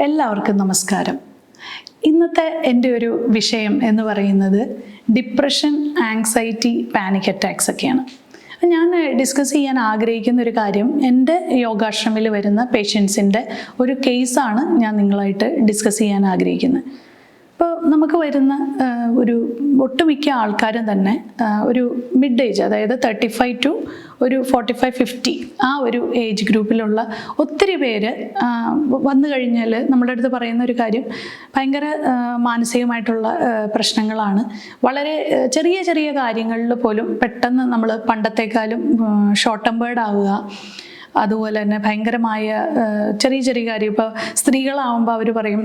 എല്ലാവർക്കും നമസ്കാരം. ഇന്നത്തെ എന്റെ ഒരു വിഷയം എന്ന് പറയുന്നത് ഡിപ്രഷൻ ആങ്സൈറ്റി പാനിക് അറ്റാക്സ് ഒക്കെയാണ്. ഞാൻ ഡിസ്കസ് ചെയ്യാൻ ആഗ്രഹിക്കുന്ന ഒരു കാര്യം എന്റെ യോഗാശ്രമിൽ വരുന്ന പേഷ്യൻസിന്റെ ഒരു കേസാണ് ഞാൻ നിങ്ങളായിട്ട് ഡിസ്കസ് ചെയ്യാൻ ആഗ്രഹിക്കുന്നത്. ഇപ്പോൾ നമുക്ക് വരുന്ന ഒരു ഒട്ടുമിക്ക ആൾക്കാരും തന്നെ ഒരു മിഡ് ഏജ് അതായത് തേർട്ടി ഫൈവ് ടു ഒരു ഫോർട്ടി ഫൈവ് ഫിഫ്റ്റി ആ ഒരു ഏജ് ഗ്രൂപ്പിലുള്ള ഒത്തിരി പേര് വന്നു കഴിഞ്ഞാൽ നമ്മുടെ അടുത്ത് പറയുന്ന ഒരു കാര്യം ഭയങ്കര മാനസികമായിട്ടുള്ള പ്രശ്നങ്ങളാണ്. വളരെ ചെറിയ ചെറിയ കാര്യങ്ങളിൽ പോലും പെട്ടെന്ന് നമ്മൾ പണ്ടത്തെക്കാളും ഷോർട്ട് ടെമ്പേർഡ് ആവുക അതുപോലെ തന്നെ ഭയങ്കരമായ ചെറിയ ചെറിയ കാര്യം. ഇപ്പോൾ സ്ത്രീകളാവുമ്പോൾ അവർ പറയും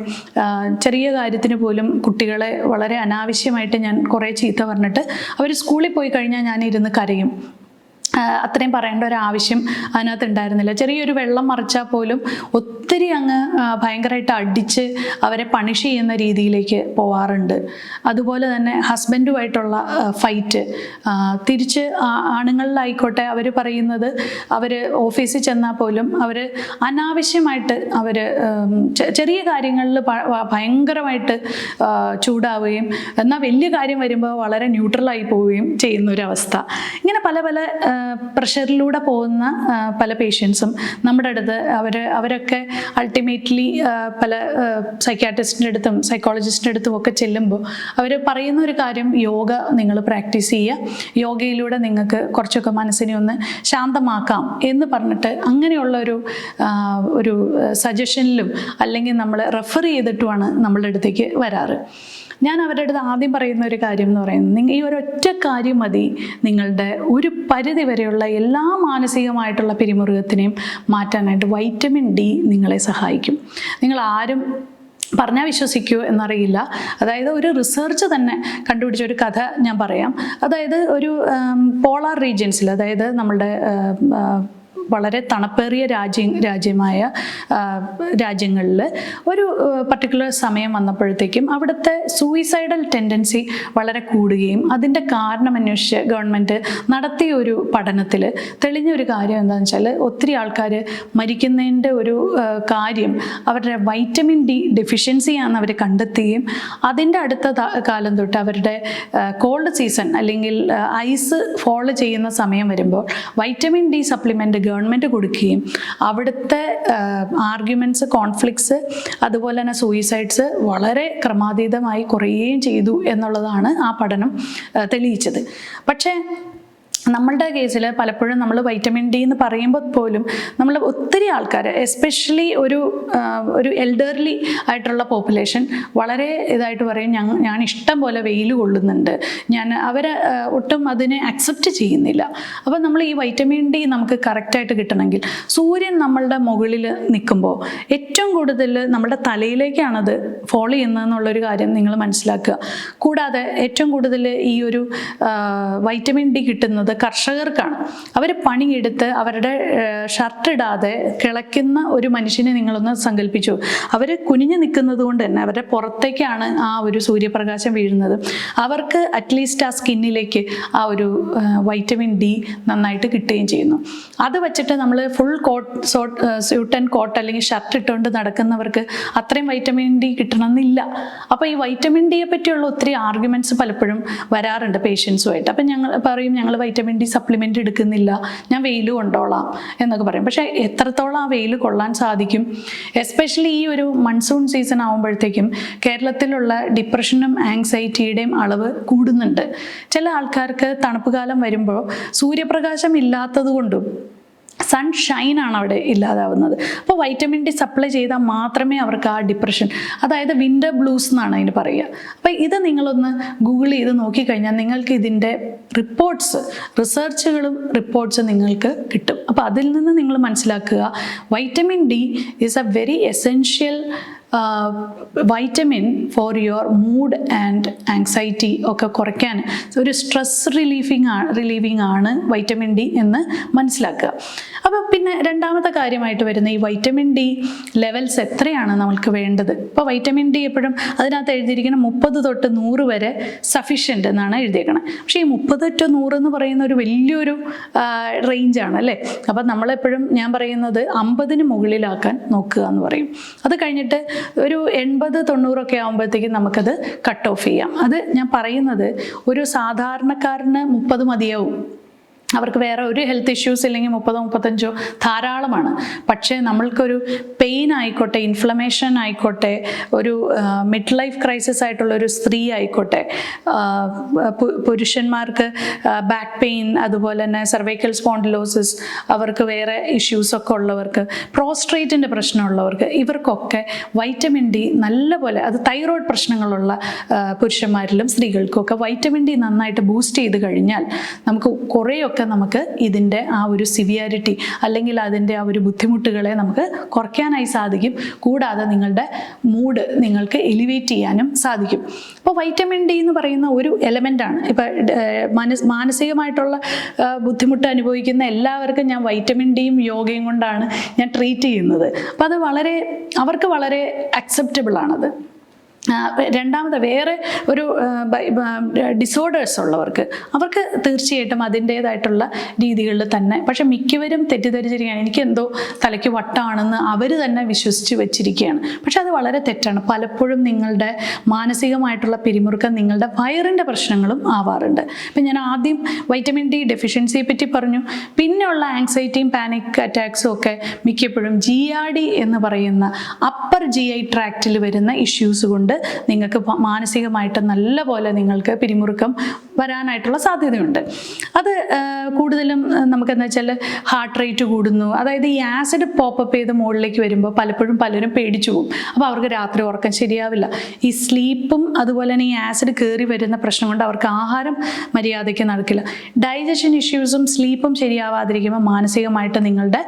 ചെറിയ കാര്യത്തിന് പോലും കുട്ടികളെ വളരെ അനാവശ്യമായിട്ട് ഞാൻ കുറേ ചീത്ത പറഞ്ഞിട്ട് അവർ സ്കൂളിൽ പോയി കഴിഞ്ഞാൽ ഞാൻ ഇരുന്ന് കരയും. അത്രയും പറയേണ്ട ഒരു ആവശ്യം അതിനകത്ത് ഉണ്ടായിരുന്നില്ല. ചെറിയൊരു വെള്ളം മറിച്ചാൽ പോലും ഒത്തിരി അങ്ങ് ഭയങ്കരമായിട്ട് അടിച്ച് അവരെ പണിഷ് ചെയ്യുന്ന രീതിയിലേക്ക് പോവാറുണ്ട്. അതുപോലെ തന്നെ ഹസ്ബൻഡുമായിട്ടുള്ള ഫൈറ്റ് തിരിച്ച് ആണുങ്ങളിലായിക്കോട്ടെ അവർ പറയുന്നത് അവർ ഓഫീസിൽ ചെന്നാൽ പോലും അവർ അനാവശ്യമായിട്ട് അവർ ചെറിയ കാര്യങ്ങളിൽ ഭയങ്കരമായിട്ട് ചൂടാവുകയും എന്നാൽ വലിയ കാര്യം വരുമ്പോൾ വളരെ ന്യൂട്രലായി പോവുകയും ചെയ്യുന്ന ഒരു അവസ്ഥ. ഇങ്ങനെ പല പല പ്രഷറിലൂടെ പോകുന്ന പല പേഷ്യൻസും നമ്മുടെ അടുത്ത് അവർ അവരൊക്കെ അൾട്ടിമേറ്റ്ലി പല സൈക്കാട്രിസ്റ്റിന്റെ അടുത്തും സൈക്കോളജിസ്റ്റിന്റെ അടുത്തും ഒക്കെ ചെല്ലുമ്പോൾ അവർ പറയുന്ന ഒരു കാര്യം യോഗ നിങ്ങൾ പ്രാക്ടീസ് ചെയ്യുക. യോഗയിലൂടെ നിങ്ങൾക്ക് കുറച്ചൊക്കെ മനസ്സിനെ ഒന്ന് ശാന്തമാക്കാം. എന്ന് പറഞ്ഞിട്ട് അങ്ങനെയുള്ള ഒരു ഒരു സജഷനിലും അല്ലെങ്കിൽ നമ്മൾ റെഫർ ചെയ്തിട്ടുമാണ് നമ്മളുടെ അടുത്തേക്ക് വരാറ്. ഞാൻ അവരുടെ അടുത്ത് ആദ്യം പറയുന്ന ഒരു കാര്യം എന്ന് പറയുന്നത് ഈ ഒരൊറ്റ കാര്യം മതി നിങ്ങളുടെ ഒരു പരിധി വരെയുള്ള എല്ലാ മാനസികമായിട്ടുള്ള പിരിമുറുകത്തിനെയും മാറ്റാനായിട്ട് വൈറ്റമിൻ ഡി നിങ്ങളെ സഹായിക്കും. നിങ്ങൾ ആരും പറഞ്ഞാൽ വിശ്വസിക്കൂ എന്നറിയില്ല. അതായത് ഒരു റിസർച്ച് തന്നെ കണ്ടുപിടിച്ച ഒരു കഥ ഞാൻ പറയാം. അതായത് ഒരു പോളാർ റീജിയൻസിൽ അതായത് നമ്മളുടെ വളരെ തണുപ്പേറിയ രാജ്യ രാജ്യമായ രാജ്യങ്ങളിൽ ഒരു പർട്ടിക്കുലർ സമയം വന്നപ്പോഴത്തേക്കും അവിടുത്തെ സൂയിസൈഡൽ ടെൻഡൻസി വളരെ കൂടുകയും അതിന്റെ കാരണം അന്വേഷിച്ച് ഗവൺമെന്റ് നടത്തിയ ഒരു പഠനത്തിൽ തെളിഞ്ഞ ഒരു കാര്യം എന്താണെന്ന് വെച്ചാൽ ഒത്തിരി ആൾക്കാർ മരിക്കുന്നതിന്റെ ഒരു കാര്യം അവരുടെ വൈറ്റമിൻ ഡി ഡെഫിഷ്യൻസിയാണെന്ന് അവർ കണ്ടെത്തുകയും അതിന്റെ അടുത്ത കാലം തൊട്ട് അവരുടെ കോൾഡ് സീസൺ അല്ലെങ്കിൽ ഐസ് ഫോൾ ചെയ്യുന്ന സമയം വരുമ്പോൾ വൈറ്റമിൻ ഡി സപ്ലിമെന്റ് ഗവൺമെന്റ് കൊടുക്കുകയും അവിടുത്തെ ആർഗ്യുമെന്റ്സ് കോൺഫ്ലിക്ട്സ് അതുപോലെ തന്നെ സൂയിസൈഡ്സ് വളരെ ക്രമാതീതമായി കുറയുകയും ചെയ്തു എന്നുള്ളതാണ് ആ പഠനം തെളിയിച്ചത്. പക്ഷേ നമ്മളുടെ കേസിൽ പലപ്പോഴും നമ്മൾ വൈറ്റമിൻ ഡി എന്ന് പറയുമ്പോൾ പോലും നമ്മൾ ഒത്തിരി ആൾക്കാർ എസ്പെഷ്യലി ഒരു ഒരു എൽഡർലി ആയിട്ടുള്ള പോപ്പുലേഷൻ വളരെ ഇതായിട്ട് പറയും ഞാൻ ഞാൻ ഇഷ്ടം പോലെ വെയിൽ കൊള്ളുന്നുണ്ട്. ഞാൻ അവർ ഒട്ടും അതിനെ അക്സെപ്റ്റ് ചെയ്യുന്നില്ല. അപ്പോൾ നമ്മൾ ഈ വൈറ്റമിൻ ഡി നമുക്ക് കറക്റ്റായിട്ട് കിട്ടണമെങ്കിൽ സൂര്യൻ നമ്മളുടെ മുകളിൽ നിൽക്കുമ്പോൾ ഏറ്റവും കൂടുതൽ നമ്മുടെ തലയിലേക്കാണത് ഫോളോ ചെയ്യുന്നതെന്നുള്ളൊരു കാര്യം നിങ്ങൾ മനസ്സിലാക്കുക. കൂടാതെ ഏറ്റവും കൂടുതൽ ഈ ഒരു വൈറ്റമിൻ ഡി കിട്ടുന്നത് കർഷകർക്കാണ്. അവർ പണിയെടുത്ത് അവരുടെ ഷർട്ട് ഇടാതെ കിളയ്ക്കുന്ന ഒരു മനുഷ്യനെ നിങ്ങളൊന്ന് സങ്കല്പിച്ചു. അവർ കുനിഞ്ഞു നിൽക്കുന്നത് കൊണ്ട് തന്നെ അവരുടെ പുറത്തേക്കാണ് ആ ഒരു സൂര്യപ്രകാശം വീഴുന്നത്. അവർക്ക് അറ്റ്ലീസ്റ്റ് ആ സ്കിന്നിലേക്ക് ആ ഒരു വൈറ്റമിൻ ഡി നന്നായിട്ട് കിട്ടുകയും ചെയ്യുന്നു. അത് വെച്ചിട്ട് നമ്മൾ full coat saute suit and coat അല്ലെങ്കിൽ ഷർട്ട് ഇട്ടുകൊണ്ട് നടക്കുന്നവർക്ക് അത്രയും വൈറ്റമിൻ ഡി കിട്ടണമെന്നില്ല. അപ്പോൾ ഈ വൈറ്റമിൻ ഡിയെ പറ്റിയുള്ള ഒത്തിരി ആർഗ്യുമെന്റ്സ് പലപ്പോഴും വരാറുണ്ട് പേഷ്യൻസുമായിട്ട് അപ്പം ഞങ്ങൾ പറയും ഞങ്ങൾ വൈറ്റമിൻ ഡി സപ്ലിമെന്റ് എടുക്കുന്നില്ല. ഞാൻ വെയിൽ കൊണ്ടോളാം എന്നൊക്കെ പറയും. പക്ഷേ എത്രത്തോളം ആ വെയിൽ കൊള്ളാൻ സാധിക്കും? എസ്പെഷ്യലി ഈ ഒരു മൺസൂൺ സീസൺ ആകുമ്പോഴത്തേക്കും കേരളത്തിലുള്ള ഡിപ്രഷനും ആങ്സൈറ്റിയുടെയും അളവ് കൂടുന്നുണ്ട്. ചില ആൾക്കാർക്ക് തണുപ്പ് കാലം വരുമ്പോൾ സൂര്യപ്രകാശം ഇല്ലാത്തത് കൊണ്ടും സൺഷൈൻ ആണ് അവിടെ ഇല്ലാതാവുന്നത്. അപ്പോൾ വൈറ്റമിൻ ഡി സപ്ലൈ ചെയ്താൽ മാത്രമേ അവർക്ക് ആ ഡിപ്രഷൻ അതായത് വിന്റർ ബ്ലൂസ് എന്നാണ് അതിന് പറയുക. അപ്പോൾ ഇത് നിങ്ങളൊന്ന് ഗൂഗിൾ ചെയ്ത് നോക്കിക്കഴിഞ്ഞാൽ നിങ്ങൾക്ക് ഇതിന്റെ റിപ്പോർട്ട്സ് റിസർച്ചുകളും റിപ്പോർട്ട്സും നിങ്ങൾക്ക് കിട്ടും. അപ്പോൾ അതിൽ നിന്ന് നിങ്ങൾ മനസ്സിലാക്കുക vitamin D is a very essential vitamin for your mood and anxiety ഒക്കെ കുറയ്ക്കാൻ ഒരു സ്ട്രെസ് റിലീഫിങ് ആണ് റിലീവിങ് ആണ് വൈറ്റമിൻ ഡി എന്ന് മനസ്സിലാക്കുക. അപ്പോൾ പിന്നെ രണ്ടാമത്തെ കാര്യമായിട്ട് വരുന്ന ഈ വൈറ്റമിൻ ഡി ലെവൽസ് എത്രയാണ് നമ്മൾക്ക് വേണ്ടത്? ഇപ്പോൾ വൈറ്റമിൻ ഡി എപ്പോഴും അതിനകത്ത് എഴുതിയിരിക്കുന്ന മുപ്പത് തൊട്ട് നൂറ് വരെ സഫീഷ്യന്റ് എന്നാണ് എഴുതിയേക്കുന്നത് പക്ഷേ ഈ മുപ്പത് ടു നൂറ് എന്ന് പറയുന്ന ഒരു വലിയൊരു റേഞ്ചാണ് അല്ലേ? അപ്പം നമ്മളെപ്പോഴും ഞാൻ പറയുന്നത് അമ്പതിന് മുകളിലാക്കാൻ നോക്കുക എന്ന് പറയും. അത് കഴിഞ്ഞിട്ട് ഒരു എൺപത് തൊണ്ണൂറൊക്കെ ആകുമ്പോഴത്തേക്കും നമുക്കത് കട്ട് ഓഫ് ചെയ്യാം. അത് ഞാൻ പറയുന്നത് ഒരു സാധാരണക്കാരന് മുപ്പത് മതിയാവും. അവർക്ക് വേറെ ഒരു ഹെൽത്ത് ഇഷ്യൂസ് ഇല്ലെങ്കിൽ മുപ്പതോ മുപ്പത്തഞ്ചോ ധാരാളമാണ്. പക്ഷേ നമ്മൾക്കൊരു പെയിൻ ആയിക്കോട്ടെ ഇൻഫ്ലമേഷൻ ആയിക്കോട്ടെ ഒരു മിഡ് ലൈഫ് ക്രൈസിസ് ആയിട്ടുള്ള ഒരു സ്ത്രീ ആയിക്കോട്ടെ പുരുഷന്മാർക്ക് ബാക്ക് പെയിൻ അതുപോലെ തന്നെ സെർവൈക്കൽ സ്പോണ്ടിലോസിസ് അവർക്ക് വേറെ ഇഷ്യൂസൊക്കെ ഉള്ളവർക്ക് പ്രോസ്ട്രേറ്റിന്റെ പ്രശ്നമുള്ളവർക്ക് ഇവർക്കൊക്കെ വൈറ്റമിൻ ഡി നല്ലപോലെ അത് തൈറോയ്ഡ് പ്രശ്നങ്ങളുള്ള പുരുഷന്മാരിലും സ്ത്രീകൾക്കും ഒക്കെ വൈറ്റമിൻ ഡി നന്നായിട്ട് ബൂസ്റ്റ് ചെയ്ത് കഴിഞ്ഞാൽ നമുക്ക് കുറേയൊക്കെ നമുക്ക് ഇതിന്റെ ആ ഒരു സിവിയാരിറ്റി അല്ലെങ്കിൽ അതിന്റെ ആ ഒരു ബുദ്ധിമുട്ടുകളെ നമുക്ക് കുറയ്ക്കാനായി സാധിക്കും. കൂടാതെ നിങ്ങളുടെ മൂഡ് നിങ്ങൾക്ക് എലിവേറ്റ് ചെയ്യാനും സാധിക്കും. അപ്പോൾ വൈറ്റമിൻ ഡി എന്ന് പറയുന്ന ഒരു എലമെന്റാണ് ഇപ്പോൾ മനസ് മാനസികമായിട്ടുള്ള ബുദ്ധിമുട്ട് അനുഭവിക്കുന്ന എല്ലാവർക്കും ഞാൻ വൈറ്റമിൻ ഡിയും യോഗയും കൊണ്ടാണ് ഞാൻ ട്രീറ്റ് ചെയ്യുന്നത്. അപ്പോൾ അത് വളരെ അവർക്ക് വളരെ അക്സെപ്റ്റബിൾ ആണത്. രണ്ടാമത് വേറെ ഒരു ഡിസോർഡേഴ്സ് ഉള്ളവർക്ക് അവർക്ക് തീർച്ചയായിട്ടും അതിന്റേതായിട്ടുള്ള രീതികളിൽ തന്നെ പക്ഷെ മിക്കവരും തെറ്റിദ്ധരിച്ചിരിക്കുകയാണ്. എനിക്ക് എന്തോ തലയ്ക്ക് വട്ടാണെന്ന് അവർ തന്നെ വിശ്വസിച്ച് വെച്ചിരിക്കുകയാണ്. പക്ഷെ അത് വളരെ തെറ്റാണ്. പലപ്പോഴും നിങ്ങളുടെ മാനസികമായിട്ടുള്ള പിരിമുറുക്കം നിങ്ങളുടെ വയറിന്റെ പ്രശ്നങ്ങളും ആവാറുണ്ട്. ഇപ്പം ഞാൻ ആദ്യം വൈറ്റമിൻ ഡി ഡെഫിഷ്യൻസിയെ പറ്റി പറഞ്ഞു. പിന്നെയുള്ള ആങ്സൈറ്റിയും പാനിക് അറ്റാക്സും ഒക്കെ മിക്കപ്പോഴും ജി ആർ ഡി എന്ന് പറയുന്ന അപ്പർ ജി ഐ ട്രാക്റ്റിൽ വരുന്ന ഇഷ്യൂസ് കൊണ്ട് നിങ്ങൾക്ക് മാനസികമായിട്ട് നല്ലപോലെ നിങ്ങൾക്ക് പിരിമുറുക്കം വരാനായിട്ടുള്ള സാധ്യതയുണ്ട്. അത് കൂടുതലും നമുക്ക് എന്താ വെച്ചാൽ ഹാർട്ട് റേറ്റ് കൂടുന്നു. അതായത് ഈ ആസിഡ് പോപ്പപ്പ് ചെയ്ത് മുകളിലേക്ക് വരുമ്പോൾ പലപ്പോഴും പലരും പേടിച്ചു പോകും. അപ്പോൾ അവർക്ക് രാത്രി ഉറക്കം ശരിയാവില്ല. ഈ സ്ലീപ്പും അതുപോലെ തന്നെ ഈ ആസിഡ് കയറി വരുന്ന പ്രശ്നം കൊണ്ട് അവർക്ക് ആഹാരം മര്യാദയ്ക്ക് നടക്കില്ല. ഡൈജഷൻ ഇഷ്യൂസും സ്ലീപ്പും ശരിയാവാതിരിക്കുമ്പോൾ മാനസികമായിട്ട് നിങ്ങളുടെ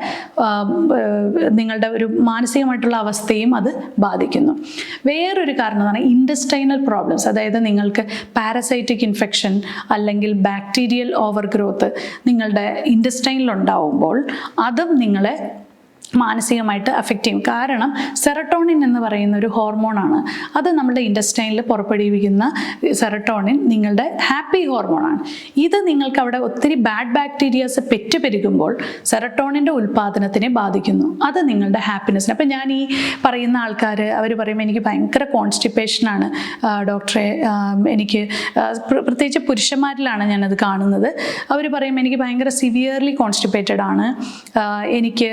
നിങ്ങളുടെ ഒരു മാനസികമായിട്ടുള്ള അവസ്ഥയും അത് ബാധിക്കുന്നു. വേറൊരു കാരണം എന്ന് പറഞ്ഞാൽ ഇൻഡസ്റ്റൈനൽ പ്രോബ്ലംസ് അതായത് നിങ്ങൾക്ക് പാരസൈറ്റിക് ഇൻഫെക്ഷൻ അല്ലെങ്കിൽ ബാക്ടീരിയൽ ഓവർ ഗ്രോത്ത് നിങ്ങളുടെ ഇൻഡസ്റ്റൈനിൽ ഉണ്ടാവുമ്പോൾ അതും നിങ്ങളെ മാനസികമായിട്ട് അഫക്റ്റ് ചെയ്യും. കാരണം സെറട്ടോണിൻ എന്ന് പറയുന്ന ഒരു ഹോർമോണാണ് അത് നമ്മുടെ ഇൻഡസ്റ്റൈനിൽ പുറപ്പെടുവിക്കുന്ന സെറട്ടോണിൻ നിങ്ങളുടെ ഹാപ്പി ഹോർമോണാണ് ഇത് നിങ്ങൾക്ക് അവിടെ ഒത്തിരി ബാഡ് ബാക്ടീരിയാസ് പെറ്റുപെരുകുമ്പോൾ സെറട്ടോണിന്റെ ഉൽപ്പാദനത്തിനെ ബാധിക്കുന്നു. അത് നിങ്ങളുടെ ഹാപ്പിനെസ്സിന് അപ്പം ഞാൻ ഈ പറയുന്ന ആൾക്കാർ അവർ പറയുമ്പോൾ എനിക്ക് ഭയങ്കര കോൺസ്റ്റിപ്പേഷനാണ് ഡോക്ടറെ എനിക്ക് പ്രത്യേകിച്ച് പുരുഷന്മാരിലാണ് ഞാനത് കാണുന്നത്. അവർ പറയുമ്പോൾ എനിക്ക് ഭയങ്കര സിവിയർലി കോൺസ്റ്റിപ്പേറ്റഡ് ആണ്. എനിക്ക്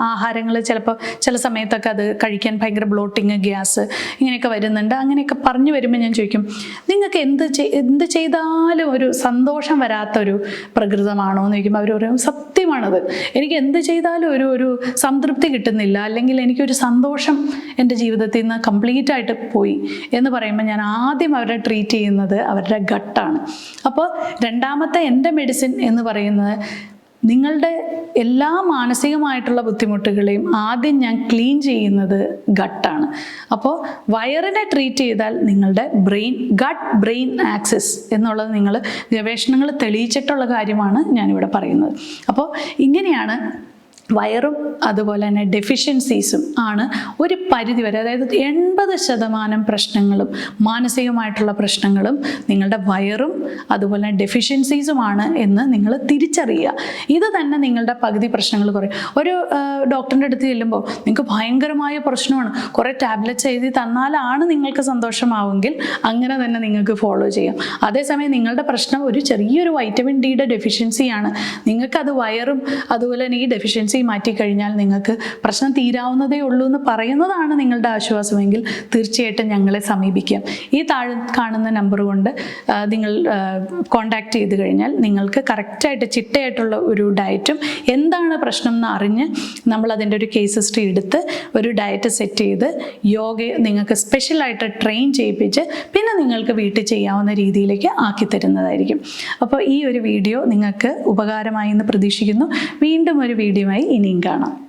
ആഹാരങ്ങൾ ചിലപ്പോൾ ചില സമയത്തൊക്കെ അത് കഴിക്കാൻ ഭയങ്കര ബ്ലോട്ടിങ് ഗ്യാസ് ഇങ്ങനെയൊക്കെ വരുന്നുണ്ട്. അങ്ങനെയൊക്കെ പറഞ്ഞു വരുമ്പോൾ ഞാൻ ചോദിക്കും നിങ്ങൾക്ക് എന്ത് എന്ത് ചെയ്താലും ഒരു സന്തോഷം വരാത്തൊരു പ്രകൃതമാണോ? എന്ന് ചോദിക്കുമ്പോൾ അവർ പറയും സത്യമാണത്. എനിക്ക് എന്ത് ചെയ്താലും ഒരു ഒരു സംതൃപ്തി കിട്ടുന്നില്ല. അല്ലെങ്കിൽ എനിക്കൊരു സന്തോഷം എന്റെ ജീവിതത്തിൽ നിന്ന് കംപ്ലീറ്റ് ആയിട്ട് പോയി. എന്ന് പറയുമ്പോൾ ഞാൻ ആദ്യം അവരെ ട്രീറ്റ് ചെയ്യുന്നത് അവരുടെ ഗട്ടാണ്. അപ്പോൾ രണ്ടാമത്തെ എന്റെ മെഡിസിൻ എന്ന് പറയുന്നത് നിങ്ങളുടെ എല്ലാ മാനസികമായിട്ടുള്ള ബുദ്ധിമുട്ടുകളെയും ആദ്യം ഞാൻ ക്ലീൻ ചെയ്യുന്നത് ഗട്ടാണ്. അപ്പോൾ വയറിനെ ട്രീറ്റ് ചെയ്താൽ നിങ്ങളുടെ ബ്രെയിൻ ഗട്ട് ബ്രെയിൻ ആക്സസ് എന്നുള്ളത് നിങ്ങൾ ഗവേഷണങ്ങൾ തെളിയിച്ചിട്ടുള്ള കാര്യമാണ് ഞാനിവിടെ പറയുന്നത്. അപ്പോൾ ഇങ്ങനെയാണ് വയറും അതുപോലെ തന്നെ ഡെഫിഷ്യൻസീസും ആണ് ഒരു പരിധി വരെ അതായത് എൺപത് ശതമാനം പ്രശ്നങ്ങളും മാനസികമായിട്ടുള്ള പ്രശ്നങ്ങളും നിങ്ങളുടെ വയറും അതുപോലെ തന്നെ ഡെഫിഷ്യൻസീസുമാണ് എന്ന് നിങ്ങൾ തിരിച്ചറിയുക. ഇത് തന്നെ നിങ്ങളുടെ പകുതി പ്രശ്നങ്ങൾ കുറയും. ഒരു ഡോക്ടറിന്റെ അടുത്ത് ചെല്ലുമ്പോൾ നിങ്ങൾക്ക് ഭയങ്കരമായ പ്രശ്നമാണ്. കുറേ ടാബ്ലറ്റ്സ് എഴുതി തന്നാലാണ് നിങ്ങൾക്ക് സന്തോഷമാവുമെങ്കിൽ അങ്ങനെ തന്നെ നിങ്ങൾക്ക് ഫോളോ ചെയ്യാം. അതേസമയം നിങ്ങളുടെ പ്രശ്നം ഒരു ചെറിയൊരു വൈറ്റമിൻ ഡിയുടെ ഡെഫിഷ്യൻസിയാണ് നിങ്ങൾക്കത് വയറും അതുപോലെ തന്നെ ഈ ഡെഫിഷ്യൻസി മാറ്റിക്കഴിഞ്ഞാൽ നിങ്ങൾക്ക് പ്രശ്നം തീരാവുന്നതേ ഉള്ളൂ എന്ന് പറയുന്നതാണ് നിങ്ങളുടെ ആശ്വാസമെങ്കിൽ തീർച്ചയായിട്ടും ഞങ്ങളെ സമീപിക്കാം. ഈ താഴെ കാണുന്ന നമ്പർ കൊണ്ട് നിങ്ങൾ കോണ്ടാക്ട് ചെയ്ത് കഴിഞ്ഞാൽ നിങ്ങൾക്ക് കറക്റ്റായിട്ട് ചിട്ടയായിട്ടുള്ള ഒരു ഡയറ്റും എന്താണ് പ്രശ്നം എന്ന് അറിഞ്ഞ് നമ്മൾ അതിന്റെ ഒരു കേസ് ഹിസ്റ്ററി എടുത്ത് ഒരു ഡയറ്റ് സെറ്റ് ചെയ്ത് യോഗയെ നിങ്ങൾക്ക് സ്പെഷ്യലായിട്ട് ട്രെയിൻ ചെയ്യിപ്പിച്ച് പിന്നെ നിങ്ങൾക്ക് വീട്ടിൽ ചെയ്യാവുന്ന രീതിയിലേക്ക് ആക്കി തരുന്നതായിരിക്കും. അപ്പോൾ ഈ ഒരു വീഡിയോ നിങ്ങൾക്ക് ഉപകാരമായി എന്ന് പ്രതീക്ഷിക്കുന്നു. വീണ്ടും ഒരു വീഡിയോയുമായി ഇനിയും കാണാം.